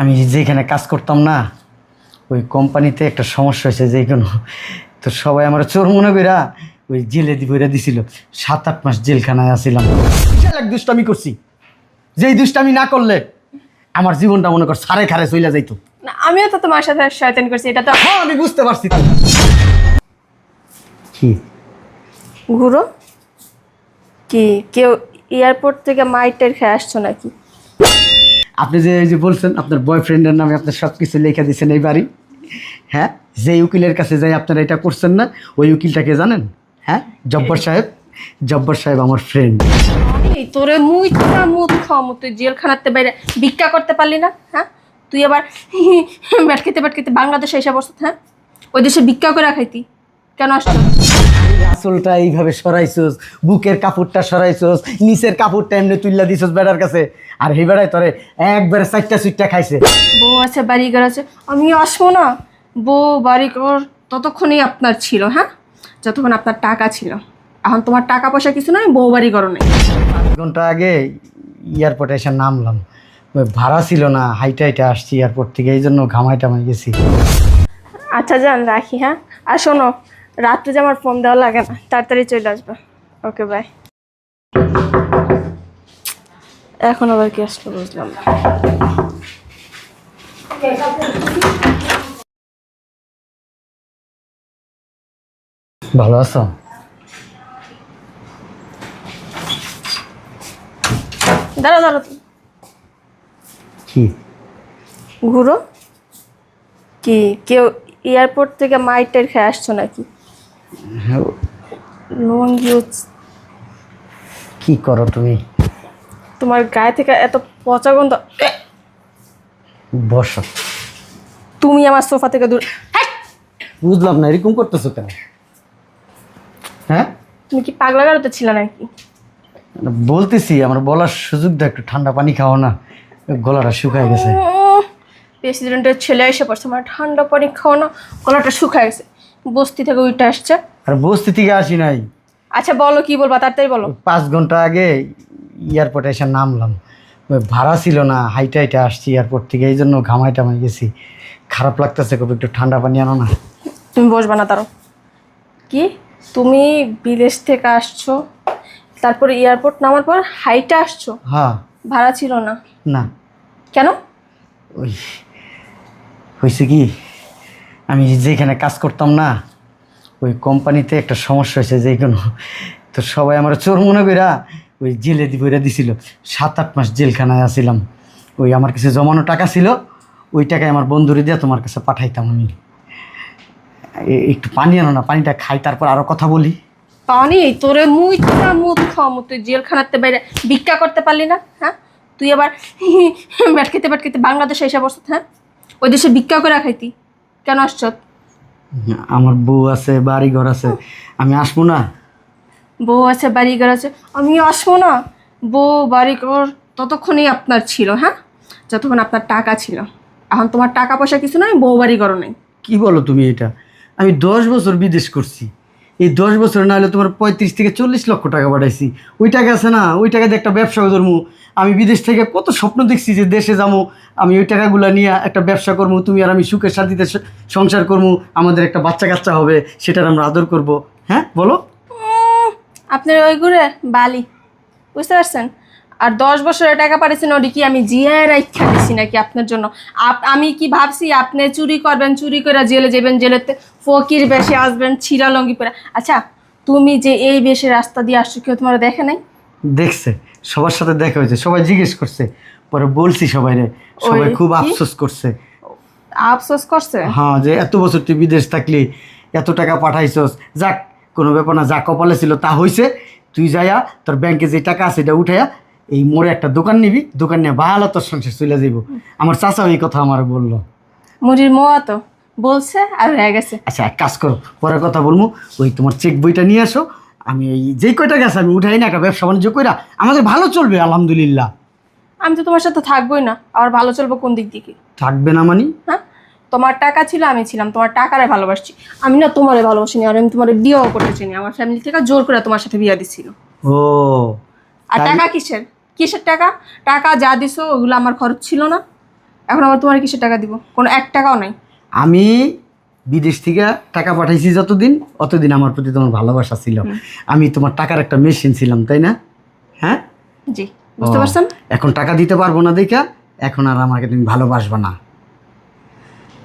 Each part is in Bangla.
আমি যেখানে কাজ করতাম না ওই কোম্পানিতে একটা সমস্যা হয়েছে যে কোনো। তো সবাই আমার চোর মনে করা ওই জেলে বইরা দিছিল। সাত আট মাস জেলখানায় আসিলাম বিশাল এক দুষ্টামি করছি। যেই দুষ্টামি না করলে আমার জীবনটা মনে কর সারে খারে চইলা যাইতো। না আমিও তো তোমার সাথে শয়তানি করছি এটা তো হ্যাঁ আমি বুঝতে পারছি কি? ঘুরো। কি কেউ এয়ারপোর্ট থেকে মাইটের খেয়ে আসছো নাকি? আপনি যে এই যে বলছেন, আপনার বয়ফ্রেন্ডের নামে আপনার সব কিছু লেখা দিয়েছেন এই বাড়ি হ্যাঁ? যেই উকিলের কাছে যাই আপনারা এটা করছেন না, ওই উকিলটাকে জানেন? হ্যাঁ? জব্বর সাহেব জব্বর সাহেব আমার ফ্রেন্ড এই তোরে মুই তোরা মুখ খাওয়ামু, তুই জেলখানাতে বাইরে ভিক্ষা করতে পারলি না হ্যাঁ? তুই আবার ব্যাট খেতে বাংলাদেশে এসে বসত হ্যাঁ? ওই দেশে ভিক্ষা করে খাইতি, কেন আসছো? আসলটা এইভাবে সরাইছোস বুকের কাপড়টা সরাইছোস নিচের কাপড়টা এমনি তুইলা দিছোস বেড়ার কাছে। আর এই বেড়ায় তোরে একবারে চারটা সুইটটা খাইছে। বউ আছে বাড়ি ঘর আছে আমি আসব না। বউ বাড়ি ঘর ততক্ষণই আপনার ছিল হ্যাঁ? যতক্ষণ আপনার টাকা ছিল। এখন তোমার টাকা পয়সা কিছু নয় বউ বাড়ি ঘরও নেই। ঘণ্টা আগে এয়ারপোর্টে এসে নামলাম। ওই ভাড়া ছিল না হাইটা হাইটা আসছি এয়ারপোর্ট থেকে এই জন্য ঘামাই টামাই গেছি। আচ্ছা যান রাখি হ্যাঁ? আর শোনো রাত্রে যে আমার ফোন দেওয়া লাগে না তাড়াতাড়ি চলে আসবে। ওকে বাই এখন আবার কি আসলো বুঝলাম না। ভালো আছো? দাঁড়া দাঁড়া। কি? ঘুরো। কি কেউ এয়ারপোর্ট থেকে মাইটের খেয়ে আসছো নাকি? কি করো তুমি? তোমার গায়ে থেকে এত পচা গন্ধ। বসো। তুমি আমার সোফা থেকে দূর। বুঝলাম না এরকম করতেছো কেন? হ্যাঁ? তুমি কি পাগলা গাড়োতে ছিল নাকি? বলতেছি আমার বলার সুযোগ দাও একটু ঠান্ডা পানি খাও না। গলাটা শুকায় গেছে। প্রেসিডেন্টের ছেলে এসে পড়ছে আমার ঠান্ডা পানি খাওয়ানো গলাটা শুকায় গেছে। বস্তি থেকে উইটা আসছে। আর বস্তি থেকে আসি নাই। আচ্ছা বলো কি বলবা তাড়াতাড়ি বলো। পাঁচ ঘণ্টা আগে এয়ারপোর্টে এসে নামলাম। ওই ভাড়া ছিল না হাইটা হাইটা আসছি এয়ারপোর্ট থেকে এই জন্য ঘামাই টামাই গেছি। খারাপ লাগতেছে খুব একটু ঠান্ডা পানি আনো না। তুমি বসবা না তারও কি? তুমি বিদেশ থেকে আসছো তারপরে এয়ারপোর্ট নামার পর হাইটা আসছো? হ্যাঁ। ভাড়া ছিল না। না। কেন? ওই হয়েছে কি? আমি যেখানে কাজ করতাম না, ওই কোম্পানিতে একটা সমস্যা হয়েছে যে কোনো। তো সবাই আমার চোর মনে কইরা ওই জেলে দি বইরা দিছিল। সাত আট মাস জেলখানায় আসিলাম ওই আমার কাছে জমানো টাকা ছিল, ওই টাকায় আমার বন্ধুরে দিয়ে তোমার কাছে পাঠাইতাম আমি। একটু পানি আনো না, পানিটা খাই, তারপর আরও কথা বলি। পানি? তোরে মুই তোরা মুখ খাওয়ামু। তুই জেলখানাতে বাইরে ভিক্ষা করতে পারলি না হ্যাঁ? তুই আবার ব্যাট খেতে ব্যাট খেতে বাংলাদেশে এসে বসত হ্যাঁ? ওই দেশে ভিক্ষা করে খাইতি। কেন আসছ? আমার বউ আছে বাড়ি ঘর আছে। আমি আসব না? বউ আছে বাড়ি ঘর আছে। আমি আসব না। বউ বাড়ি ঘর ততক্ষণই আপনার ছিল হ্যাঁ? যতক্ষণ আপনার টাকা ছিল। এখন তোমার টাকা পয়সা কিছু নাই বউ বাড়ি ঘরও নাই। কি বলো তুমি এটা? আমি দশ বছর বিদেশ করছি। এই দশ বছর না হলে তোমার পঁয়ত্রিশ থেকে চল্লিশ লক্ষ টাকা পাঠাইছি ওই টাকা আছে না, ওই টাকা দিয়ে একটা ব্যবসা করব। আমি বিদেশ থেকে কত স্বপ্ন দেখছি যে দেশে যাব। আমি ওই টাকাগুলো নিয়ে একটা ব্যবসা করব, তুমি আর আমি সুখের শান্তিতে সংসার করব। আমাদের একটা বাচ্চা কাচ্চা হবে, সেটার আমরা আদর করব। হ্যাঁ বলো। আপনার ওই ঘুরে বালি, বুঝতে পারছেন? আর দশ বছরের টাকা পাঠিয়েছেন, ওটি কি আমি জিয়ায় রাখা দিছি নাকি আপনার জন্য? আমি কি ভাবছি, আপনি চুরি করবেন, চুরি করে জেলে যাবেন, জেলেতে ফকির বেশে আসবেন ছিঁড়া লঙ্গি পরে। আচ্ছা তুমি যে এই বেশে রাস্তা দিয়ে আসছো কেউ তোমার দেখে নাই? দেখছে সবার সাথে দেখা হয়েছে সবাই জিজ্ঞেস করছে পরে বলছি সবাই রে সবাই খুব আফসোস করছে। আফসোস করছে? হ্যাঁ যে এত বছর তুই বিদেশ থাকলি এত টাকা পাঠাইছস যাক কোনো ব্যাপার না যা কপালে ছিল তা হইছে তুই যাইয়া তোর ব্যাংকে যে টাকা আছে এটা উঠাইয়া এই মোড়ে একটা দোকান নিবি দোকান নিয়ে ভালো তোর সংসার চলে যাইব। আমার চাচা এই কথা আমার বলল। মুড়ির মোয়া তো? বলছে আর হয়ে গেছে। আচ্ছা এক কাজ করো পরে কথা বলব। ওই তোমার চেক বইটা নিয়ে আসো আমি এই যেই কয়টা গেছে আমি উঠাই না একটা ব্যবসা বাণিজ্য কইরা আমাদের ভালো চলবে আলহামদুলিল্লাহ। আমি তো তোমার সাথে থাকবোই না আর ভালো চলবো কোন দিক দিকে? থাকবে না মানি? হ্যাঁ? তোমার টাকা ছিল আমি ছিলাম তোমার টাকারে ভালোবাসছি। আমি না তোমারে ভালোবাসিনি আর আমি তোমার বিয়েও করতে চিনি আমার ফ্যামিলি থেকে জোর করে তোমার সাথে বিয়ে দিছিল। ও আর টাকা কিসের? কিসের টাকা? টাকা যা দিছো ওগুলো আমার খরচ ছিল না। এখন আবার তোমার কিসে টাকা দিব? কোনো এক টাকাও নাই। আমি বিদেশ থেকে টাকা পাঠাইছি যতদিন অতদিন আমার প্রতি তোমার ভালোবাসা ছিল। আমি তোমার টাকার একটা মেশিন ছিলাম তাই না? হ্যাঁ? জি বুঝতে পারছেন? এখন টাকা দিতে পারব না দেখা এখন আর আমাকে তুমি ভালোবাসবা না।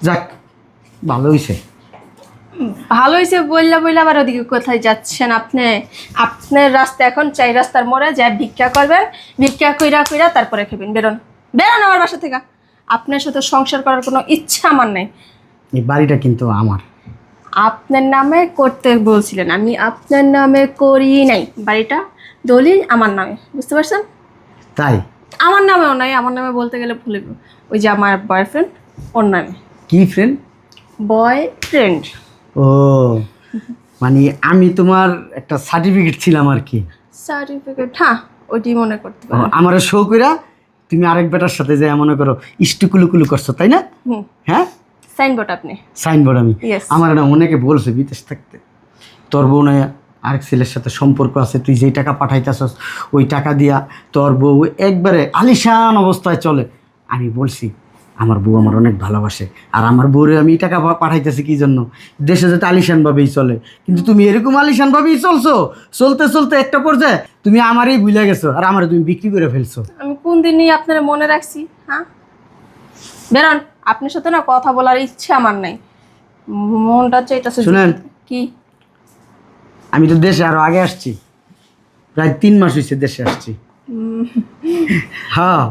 যাক ভালো হয়েছে ভালো হয়েছে বললা বললে আবার ওদিকে কোথায় যাচ্ছেন আপনি? আপনার রাস্তা এখন চাই রাস্তার মোড়ে যা ভিক্ষা করবেন ভিক্ষা কইরা কইরা তারপরে খেবেন। বেরোন বেরোন আমার বাসা থেকে। আপনার সাথে সংসার করার কোনো ইচ্ছা আমার নেই। এই বাড়িটা কিন্তু আমার। আপনার নামে করতে বলছিলেন আমি আপনার নামে করি নাই। বাড়িটা দলিল আমার নামে বুঝতে পারছেন? তাই? আমার নামেও নাই আমার নামে বলতে গেলে ভুলে যাব। ওই যে আমার বয়ফ্রেন্ড ওর নামে। কি ফ্রেন্ড বয়ফ্রেন্ড ও মানে আমি তোমার একটা সার্টিফিকেট ছিলাম আর কি। সার্টিফিকেট হ্যাঁ ওইটি মনে করতে ও, পারেন। আমার শো কইরা তুমি আরেক বেটার সাথে যে মনে করো ইস্টুকুলুকুলু করছ তাই না? হুম। হ্যাঁ? সাইনবোর্ড আপনি? সাইনবোর্ড আমি? আমার না অনেকে বলছে বিদেশ থাকতে। তোর বউ না আরেক ছেলের সাথে সম্পর্ক আছে তুই যেই টাকা পাঠাইতেছস ওই টাকা দিয়া তোর বউ একবারে আলিশান অবস্থায় চলে। আমি বলছি আমার বউ আমার অনেক ভালোবাসে আর আমার বউরে আমি টাকা পাঠাইতেছি কি জন্য? দেশে যাতে আলিশানভাবেই চলে। কিন্তু তুমি এরকম আলিশানভাবেই চলছো? চলতে চলতে একটা পর্যায়ে তুমি আমারই ভুলে গেছো আর আমার তুমি বিক্রি করে ফেলছো। আমি কোন দিনই আপনারা মনে রাখছি হ্যাঁ? বেরোন। আপনার সাথে না কথা বলার ইচ্ছে আমার নাই। মনটা চাইতেছে শুনেন। কি? আমি তো দেশে আরও আগে আসছি। প্রায় তিন মাস হয়েছে দেশে আসছি। হ্যাঁ।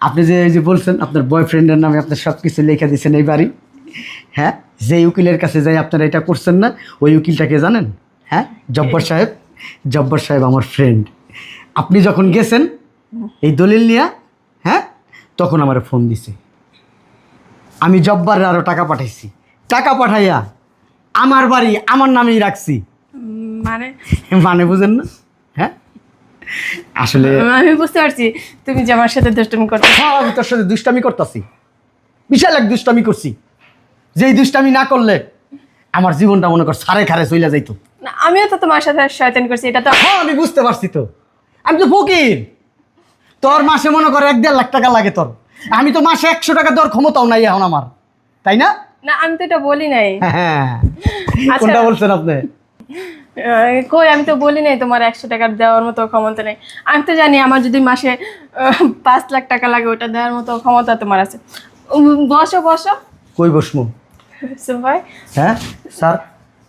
আপনি যে এই যে বলছেন আপনার বয়ফ্রেন্ডের নামে আপনার সব কিছু লেখা দিয়েছেন এই বাড়ি। হ্যাঁ? যেই উকিলের কাছে যাই আপনারা এটা করছেন না ওই উকিলটাকে জানেন? হ্যাঁ? জব্বর সাহেব? জব্বর সাহেব আমার ফ্রেন্ড আপনি যখন গেছেন এই দলিল নিয়ে হ্যাঁ? তখন আমার ফোন দিছে। আমি জব্বারে আরও টাকা পাঠাইছি। টাকা পাঠাইয়া আমার বাড়ি আমার নামেই রাখছি। মানে? মানে বুঝেন না? হ্যাঁ? আসলে আমি বুঝতে পারছি। তুমি যে আমার সাথে দুষ্টুমি করতে হ্যাঁ আমি তোর সাথে দুষ্টামি করতেছি। বিশাল এক দুষ্টামি করছি। যেই দুষ্টামি না করলে আমার জীবনটা মনে কর সারে খারে চইলা যাইতো। না, আমিও তো তোমার সাথে শয়তান করছি এটা তো হ্যাঁ আমি বুঝতে পারছি তো। আমি তো ফকির। তোর মাসে মনে কর এক দেড় লাখ টাকা লাগে তোর। আমি তো মাসে একশো টাকা দেওয়ার ক্ষমতাও নাই এখন আমার। তাই না? না আমি তো এটা বলি নাই। হ্যাঁ আচ্ছা। কোনটা বলছেন আপনি? কই আমি তো বলি নাই তোমার একশো টাকা দেওয়ার মতো ক্ষমতা নেই। আমি তো জানি আমার যদি মাসে পাঁচ লাখ টাকা লাগে ওটা দেওয়ার মতো ক্ষমতা তোমার আছে। বসো বসো। কই বসমু? ভাই হ্যাঁ স্যার?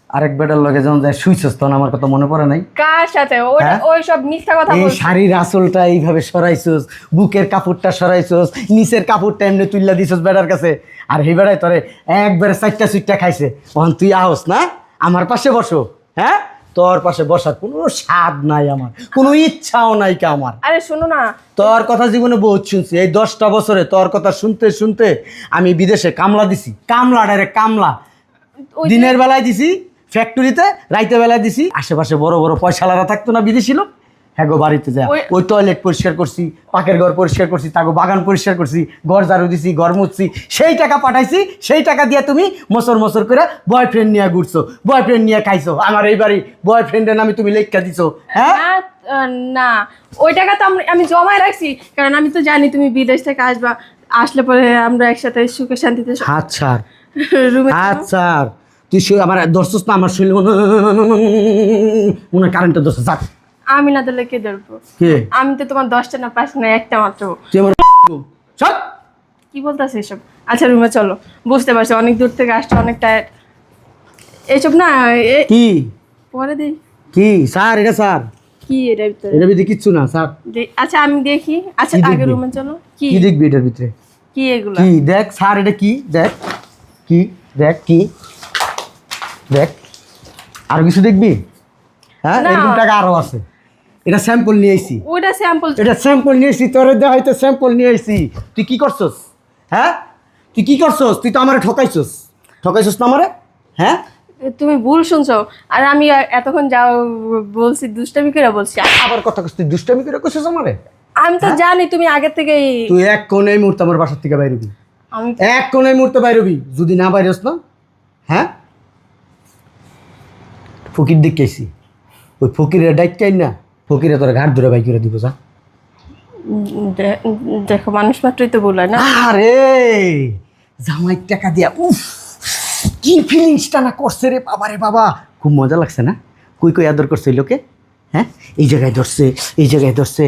আরেক বেটার লগে যখন যায় শুইছস তখন আমার কথা মনে পড়ে নাই। কার সাথে? ওই হ্যাঁ? ওই সব মিথ্যা কথা এই শাড়ির আঁচলটা এইভাবে সরাইছস বুকের কাপড়টা সরাইছস নিচের কাপড়টা এমনি তুইলা দিছস বেড়ার কাছে। আর এই বেড়ায় তোরে একবারে চারটা চুইটটা খাইছে। তখন তুই আহস না আমার পাশে বসো হ্যাঁ? তোর পাশে বসার কোনো স্বাদ নাই আমার কোনো ইচ্ছাও নাই কে আমার। আরে শোনো না। তোর কথা জীবনে বহুত শুনছি এই দশটা বছরে তোর কথা শুনতে শুনতে আমি বিদেশে কামলা দিছি কামলা ডাইরেক্ট কামলা। দিনের বেলায় দিছি ফ্যাক্টরিতে রাইতে বেলায় দিছি। আশেপাশে বড় বড় পয়সালারা থাকতো না বিদেশি লোক। হ্যাঁ গো বাড়িতে যা। ওই- টয়লেট পরিষ্কার করছি পাকের ঘর পরিষ্কার করছি তাকে বাগান পরিষ্কার করছি ঘর ঝাড়ু দিছি ঘর মুছছি। সেই টাকা পাঠাইছি সেই টাকা দিয়ে তুমি মসর মসর করে বয়ফ্রেন্ড নিয়ে ঘুরছো বয়ফ্রেন্ড নিয়ে খাইছো। আমার এই বাড়ি বয়ফ্রেন্ডের নামে তুমি লেখা দিছো হ্যাঁ? না, ওই টাকা তো আমি- জমায় রাখছি কারণ আমি তো জানি তুমি বিদেশ থেকে আসবা। আসলে পরে আমরা একসাথে সুখে শান্তিতে হাত ছাড়। রুমে আচ্ছা তুই সে আমার ধরছিস না আমার শরীর? মনে কারেন্টের ধরছিস যাক। আমি না দিলে কে ধরবো? কে? আমি তো তোমার দশটা না পাঁচ না একটা মাত্র। তুই আমার সব কি বলতেছে এসব? আচ্ছা রুমে চলো। বুঝতে পারছি অনেক দূর থেকে আসছে অনেক টায়ার এইসব না কি? পরে দেই। কি? স্যার এটা স্যার। কি এটার ভিতরে? এটা ভিতরে কিচ্ছু না স্যার। আচ্ছা আমি দেখি। আচ্ছা আগে? রুমে চলো। কি? কি দেখবি এটার ভিতরে? কি এগুলো? কি? দেখ স্যার এটা কি? দেখ কি? দেখ কি? দেখ আরও কিছু দেখবি? হ্যাঁ। এরকম টাকা আরও আছে। এটা স্যাম্পল নিয়ে আইছি। ওইটা স্যাম্পল এটা স্যাম্পল নিয়ে এসছি তোর দেওয়া হয়তো স্যাম্পল নিয়ে এসছি তুই কি করছস? হ্যাঁ? তুই কি করছস? তুই তো আমারে ঠকাইছস। ঠকাইছস না আমারে? হ্যাঁ? তুমি ভুল শুনছো। আর আমি এতক্ষণ যা বলছি দুষ্টামি করে বলছি। আবার কথা কস তুই দুষ্টামি করে করছিস আমারে? আমি তো জানি তুমি আগে থেকে তুই এক কোন এই মুহূর্তে আমার বাসার থেকে বাইরবি আমি এক কোন এই মুহূর্তে বাইরবি যদি না বাইরস না। হ্যাঁ? ফকির দেখেছি ওই ফকিরের ডাইকাই না ফকিরে তোর ঘাট ধরে বাই করে দিব যা। দেখো মানুষ মাত্রই তো বলে না? আরে জামাই টাকা দিয়া উফ কি ফিলিংসটা না করছে রে বাবা রে বাবা। খুব মজা লাগছে না? কই কই আদর করছে লোকে? হ্যাঁ? এই জায়গায় ধরছে এই জায়গায় ধরছে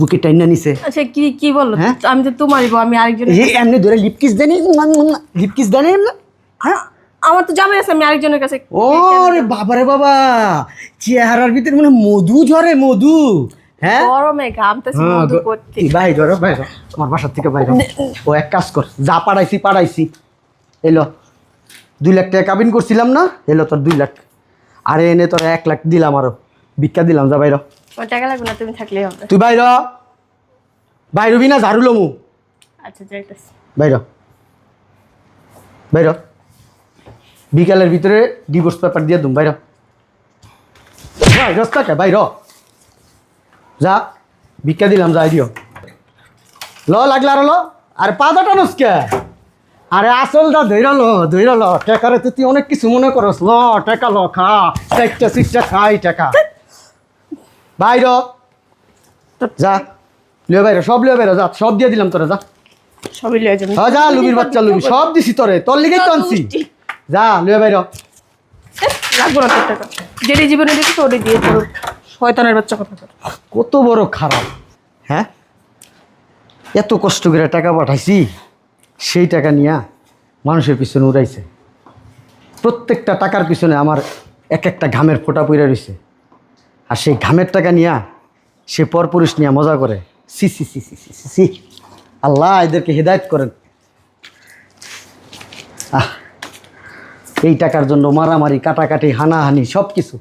বুকে টাইনা নিছে। আচ্ছা কি কি বলল হ্যাঁ? আমি তো তোমারই আমি আরেকজন এমনি ধরে লিপকিস দেনি লিপকিস দেনি হ্যাঁ? আমার তো জামাই আছে আমি আরেকজনের কাছে ও রে বাবা রে বাবা চেহারার ভিতরে মানে মধু ঝরে মধু। হ্যাঁ? গরমে ঘামতেছি হ্যাঁ, মধু করতে এই বাইর হ, আমার বাসার থেকে বাইর। ও এক কাজ কর যা পাড়াইছি পাড়াইছি। এলো দুই লাখ টাকা কাবিন করছিলাম না? এলো তোর দুই লাখ। আরে এনে তোর এক লাখ দিলাম আরও। ভিক্ষা দিলাম যা বাইর টাকা লাগবে না তুমি থাকলেই হবে। তুই বাইর হ। বাইর না ঝাড়ু লমু। আচ্ছা যাইতেছি। বাইর বাইর। বিকালের ভিতরে ডিভোর্স পেপার দিয়ে দুম বাইর। ভাই রাস্তাকে বাইর। যা ভিক্ষা দিলাম যাই দিও। ল লাগলা আর ল। আর পা দাটা নস্কে। আরে আসলটা ধৈর ল ধৈর ল। টেকারে তো তুই অনেক কিছু মনে করস। ল টেকা ল খা। চারটা সিটটা খাই টেকা। বাইর। যা। লিও বাইরে সব লিও বাইরে যা সব দিয়ে দিলাম তোরা যা। সবই লিয়ে হ্যাঁ যা লুবির বাচ্চা লুবি সব দিছি তোরে। তোর লিগেই তো আনছি। যা লিও বাইরে লাগবো না তোর টাকা। যেটি জীবনে দেখি ওটি দিয়ে তোর শয়তানের বাচ্চা কথা কত বড় খারাপ। হ্যাঁ? এত কষ্ট করে টাকা পাঠাইছি সেই টাকা নিয়া মানুষের পিছনে উড়াইছে। প্রত্যেকটা টাকার পিছনে আমার এক একটা ঘামের ফোঁটা পইরা রইছে। আর সেই ঘামের টাকা নিয়া সে পরপুরুষ নিয়ে মজা করে। সি সি সি সি সি সি সি। আল্লাহ এদেরকে হেদায়ত করেন। আহ। এই টাকার জন্য মারামারি, কাটাকাটি, হানাহানি সব কিছু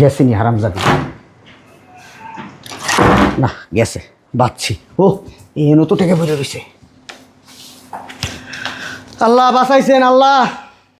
গেছেনি হারামজাদি? না, গেছে, বাচ্ছি। ও এনো তো থেকে বেরো রয়েছে আল্লাহ বাঁচাইছেন, আল্লাহ।